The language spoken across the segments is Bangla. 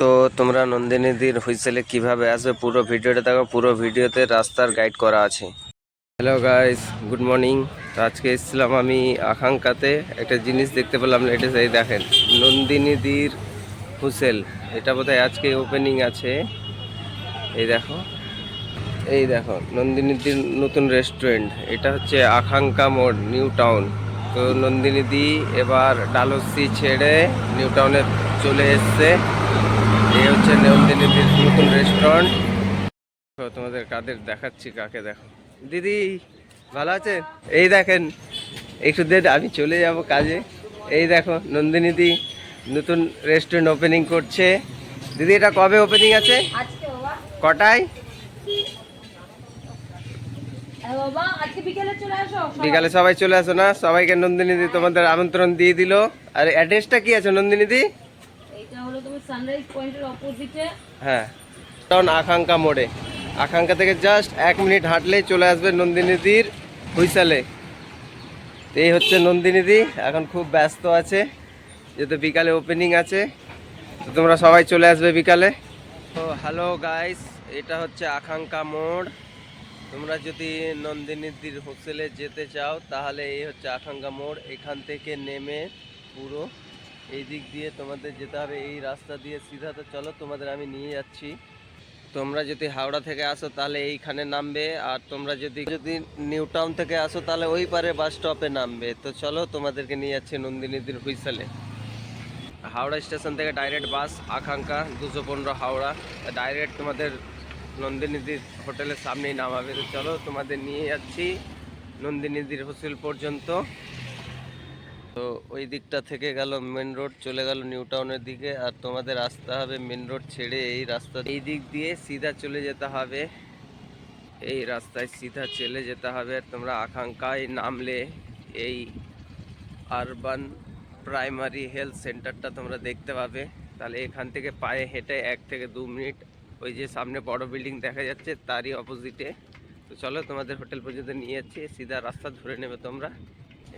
তো তোমরা নন্দিনীদির হুইসেলে কীভাবে আসবে পুরো ভিডিওটা দেখো, পুরো ভিডিওতে রাস্তার গাইড করা আছে। হ্যালো গাইস গুড মর্নিং তো আজকে এসেছিলাম আমি আকাঙ্ক্ষাতে একটা জিনিস দেখতে পেলাম, এটা এই দেখেন, নন্দিনীদির হুসেল এটা বোধহয় আজকে ওপেনিং আছে। এই দেখো এই দেখো, নন্দিনীদির নতুন রেস্টুরেন্ট এটা হচ্ছে আকাঙ্ক্ষা মোড় নিউ টাউন তো নন্দিনীদি এবার ডালসি ছেড়ে নিউ টাউনে চলে এসছে। এই হচ্ছে নন্দিনীদির নতুন রেস্টুরেন্ট তোমাদের কাদের দেখাচ্ছি কাকে দেখো দিদি ভালো আছে? এই দেখেন একটু দেন আমি চলে যাব কাজে। এই দেখো নন্দিনীদি নতুন রেস্টুরেন্ট ওপেনিং করছে। দিদি এটা কবে ওপেনিং আছে? কটায়? হ্যাঁ বিকেলে সবাই। চলে আসো না? সবাইকে নন্দিনীদি তোমাদের আমন্ত্রণ দিয়ে দিল। আর অ্যাড্রেসটা কি আছে নন্দিনীদি সানরাইজ পয়েন্টের অপোজিটে হ্যাঁ। টাউন আকাঙ্ক্ষা মোড়ে। আকাঙ্ক্ষা থেকে জাস্ট এক মিনিট হাঁটলেই চলে আসবে নন্দিনীদির হুইসালে। এই হচ্ছে নন্দিনীদি এখন খুব ব্যস্ত আছে। যেহেতু বিকালে ওপেনিং আছে, তো তোমরা সবাই চলে আসবে বিকালে। তো হ্যালো গাইস এটা হচ্ছে আকাঙ্ক্ষা মোড়। তোমরা যদি নন্দিনীদির হোস্টেলে যেতে চাও, তাহলে এই হচ্ছে আকাঙ্ক্ষা মোড়। এখান থেকে নেমে পুরো এই দিক দিয়ে তোমাদের যেতে হবে, এই রাস্তা দিয়ে সিধা তো চলো, তোমাদের আমি নিয়ে যাচ্ছি। তোমরা যদি হাওড়া থেকে আসো তাহলে এইখানে নামবে, আর তোমরা যদি যদি নিউ টাউন থেকে আসো তাহলে ওই পারে বাস স্টপে নামবে। তো চলো, তোমাদেরকে নিয়ে যাচ্ছে নন্দিনীদির হুইসেলে। হাওড়া স্টেশন থেকে ডাইরেক্ট বাস আকাঙ্ক্ষা দুশো পনেরো হাওড়া। ডাইরেক্ট তোমাদের নন্দিনীদির হোটেলের সামনেই নামাবে। তো চলো, তোমাদের নিয়ে যাচ্ছি নন্দিনীদির হোটেল পর্যন্ত। তো ওই দিকটা থেকে গেল মেন রোড চলে গেল নিউ টাউনের দিকে। আর তোমাদের আসতে হবে মেন রোড ছেড়ে এই রাস্তা এই দিক দিয়ে সিধা চলে যেতে হবে। এই রাস্তায় সিধা চলে যেতে হবে। তোমরা আকাঙ্ক্ষায় নামলে এই আরবান প্রাইমারি হেলথ সেন্টারটা তোমরা দেখতে পাবে। তাহলে এখান থেকে পায়ে হেঁটে এক থেকে দু মিনিট ওই যে সামনে বড় বিল্ডিং দেখা যাচ্ছে, তারই অপোজিটে তো চলো তোমাদের হোটেল পর্যন্ত নিয়ে যাচ্ছি। সিধা রাস্তা ধরে নেবে তোমরা।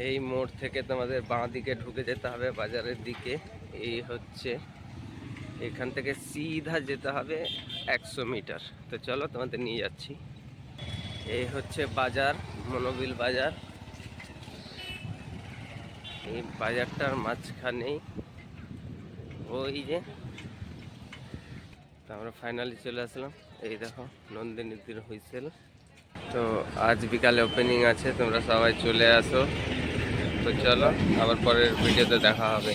এই মোড় থেকে তোমাদের বাঁ দিকে ঢুকে যেতে হবে, বাজারের দিকে। এই হচ্ছে, এখান থেকে সিধা যেতে হবে একশো মিটার। তো চলো তোমাদের নিয়ে যাচ্ছি। এই হচ্ছে বাজার, মনোবিল বাজার। এই বাজারটার মাঝখানেই ওই যে, তো আমরা ফাইনালি চলে আসলাম। এই দেখো নন্দিনীতির হুইসেল তো আজ বিকালে ওপেনিং আছে, তোমরা সবাই চলে আসো। তো চলো আবার পরের ভিডিওতে দেখা হবে।